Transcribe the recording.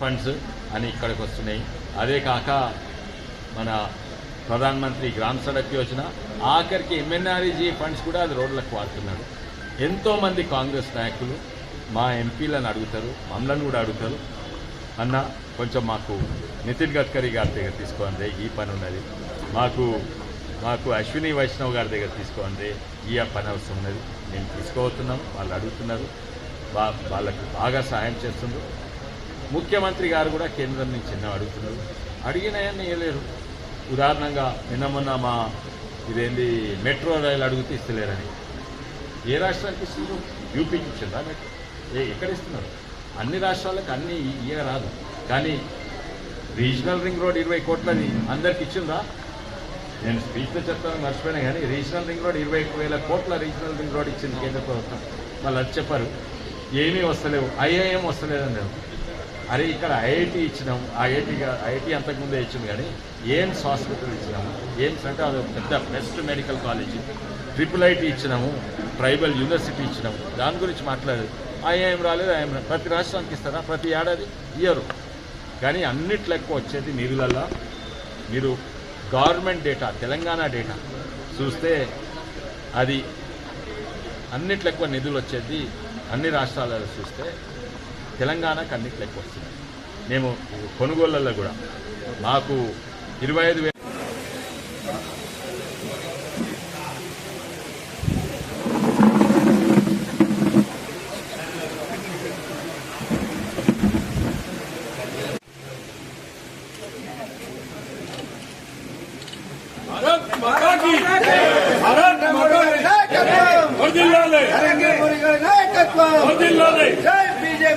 Funds అని ఇక్కడికి వస్తున్నాయి. అదే కాక మన ప్రధాన మంత్రి గ్రామ సడక్ యోజన ఆఖరికి ఎంఎన్ఆర్ఈజీ ఫండ్స్ కూడా అది రోడ్లకు వాడుతున్నాడు ఎంతోమంది కాంగ్రెస్ నాయకులు మా ఎంపీలను అడుగుతారు మమ్మల్ని కూడా అడుగుతారు. అన్న కొంచెం మాకు నితిన్ గడ్కరీ గారి దగ్గర తీసుకోండి ఈ పని ఉన్నది. మాకు మాకు అశ్విని వైష్ణవ్ గారి దగ్గర తీసుకోండి ఈ పని అవసరం ఉన్నది. మేము తీసుకోబోతున్నాం వాళ్ళు అడుగుతున్నారు. వాళ్ళకు బాగా సహాయం చేస్తుండ్రు ముఖ్యమంత్రి గారు కూడా కేంద్రం నుంచి ఎన్నో అడుగుతున్నారు. అడిగినాయని ఇవ్వలేరు ఉదాహరణంగా నిన్న మొన్న మా ఇదేంది మెట్రో రైలు అడిగితే ఇస్తలేరని. ఏ రాష్ట్రానికి ఇస్తున్నారు? యూపీకి ఇచ్చిందా మెట్రో? ఏ ఎక్కడ ఇస్తున్నారు? అన్ని రాష్ట్రాలకు అన్ని ఇయ్య రాదు. కానీ రీజనల్ రింగ్ రోడ్ ఇరవై కోట్లది అందరికి ఇచ్చిందా నేను స్పీచ్లో చెప్తాను మర్చిపోయినా కానీ రీజనల్ రింగ్ రోడ్ ఇరవై వేల కోట్ల రీజనల్ రింగ్ రోడ్ ఇచ్చింది కేంద్ర ప్రభుత్వం. వాళ్ళు అది చెప్పారు. ఏమీ వస్తలేవు. ఐఐఎం వస్తలేదని నేను. అరే ఇక్కడ ఐఐటి ఇచ్చినాం. ఐఐటి ఐఐటి అంతకుముందే ఇచ్చింది కానీ ఎయిమ్స్ హాస్పిటల్ ఇచ్చినాము. ఎయిమ్స్ అంటే అది ఒక పెద్ద best medical college. Triple IT ఇచ్చినాము. ట్రైబల్ యూనివర్సిటీ ఇచ్చినాము. దాని గురించి మాట్లాడేది. ఐఐఎం రాలేదు ఐఎం రాలేదు. ప్రతి రాష్ట్రానికి ఇస్తారా? ప్రతి ఏడాది ఇయ్యరు. కానీ అన్నిట్లెక్క ఎక్కువ వచ్చేది నిధులల్లో. మీరు గవర్నమెంట్ డేటా తెలంగాణ డేటా చూస్తే అది అన్నిట్లో ఎక్కువ నిధులు వచ్చేది అన్ని రాష్ట్రాలలో చూస్తే తెలంగాణకు అన్నిట్లో ఎక్కువ వస్తుంది మేము కొనుగోళ్లలో కూడా మాకు ఇరవై ఐదు వేల भारत माता